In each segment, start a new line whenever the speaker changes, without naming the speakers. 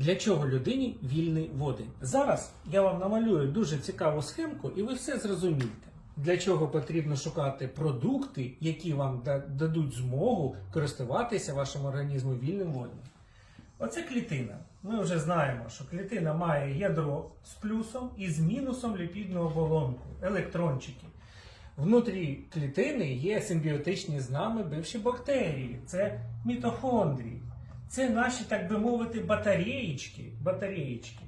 Для чого людині вільний водень? Зараз я вам намалюю дуже цікаву схемку, і ви все зрозумієте. Для чого потрібно шукати продукти, які вам дадуть змогу користуватися вашим організмом вільним воднем. Оце клітина. Ми вже знаємо, що клітина має ядро з плюсом і з мінусом ліпідну оболонку, електрончики. Внутрі клітини є симбіотичні з нами бивші бактерії, це мітохондрії. Це наші, так би мовити, батареєчки, батареєчки,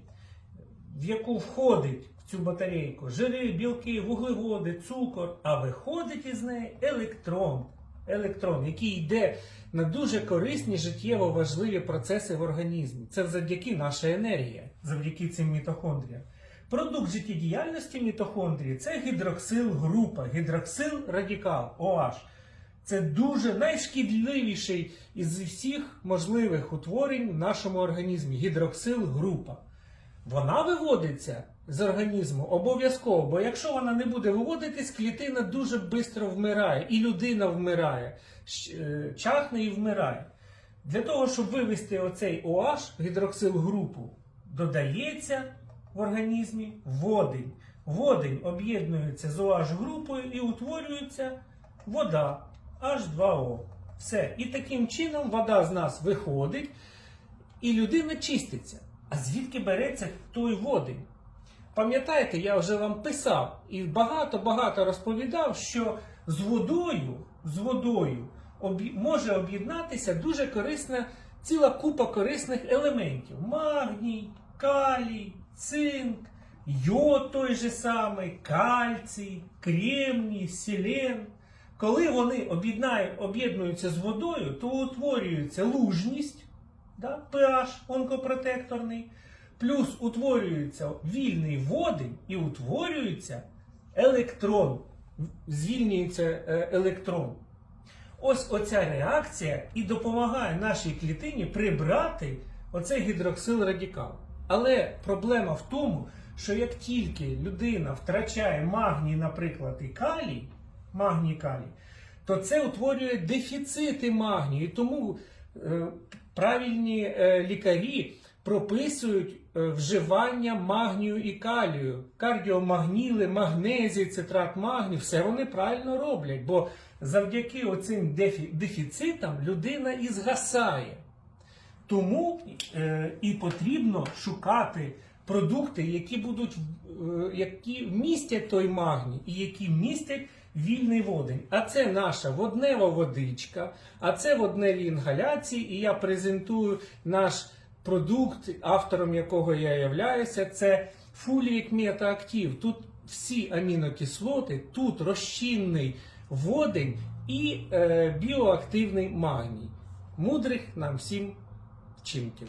в яку входить в цю батарейку жири, білки, вуглеводи, цукор, а виходить із неї електрон, електрон, який йде на дуже корисні життєво важливі процеси в організмі. Це завдяки наша енергія, завдяки цим мітохондріям. Продукт життєдіяльності мітохондрії це гідроксил група, гідроксил радикал OH. Це дуже найшкідливіший із всіх можливих утворень в нашому організмі гідроксил група. Вона виводиться з організму обов'язково, бо якщо вона не буде виводитись, клітина дуже швидко вмирає, і людина вмирає, е, чахне і вмирає. Для того, щоб вивести оцей OH, гідроксил групу, додається в організмі водень. Водень об'єднується з OH групою і утворюється вода H2O. Все. І таким чином вода з нас виходить, і людина чиститься. А звідки береться той водень? Пам'ятаєте, я вже вам писав і багато-багато розповідав, що з водою, з водою може об'єднатися дуже корисна ціла купа корисних елементів: магній, калій, цинк, йод той же самий, кальцій, кремній, селен. Коли вони об'єднуються з водою, то утворюється лужність, да, pH онкопротекторний, плюс утворюється вільний водень і утворюється електрон. Звільнюється е, електрон. Ось оця реакція і допомагає нашій клітині прибрати оцей гідроксил радикал. Але проблема в тому, що як тільки людина втрачає магній, наприклад, і калій, магній калій, то це утворює дефіцити магнію. І тому е, правильні е, лікарі прописують е, вживання магнію і калію. Кардіомагніли, магнезій, цитрат магнію, все вони правильно роблять, бо завдяки оцим дефі- дефіцитам людина і згасає. Тому і потрібно шукати продукти, які будуть які містять той магній і які містять вільний водень. А це наша воднева водичка, а це водневі інгаляції. І я презентую наш продукт, автором якого я являюся. Це фулієк метаактив. Тут всі амінокислоти, тут розчинний водень і е, біоактивний магній. Мудрих нам всім вчинків.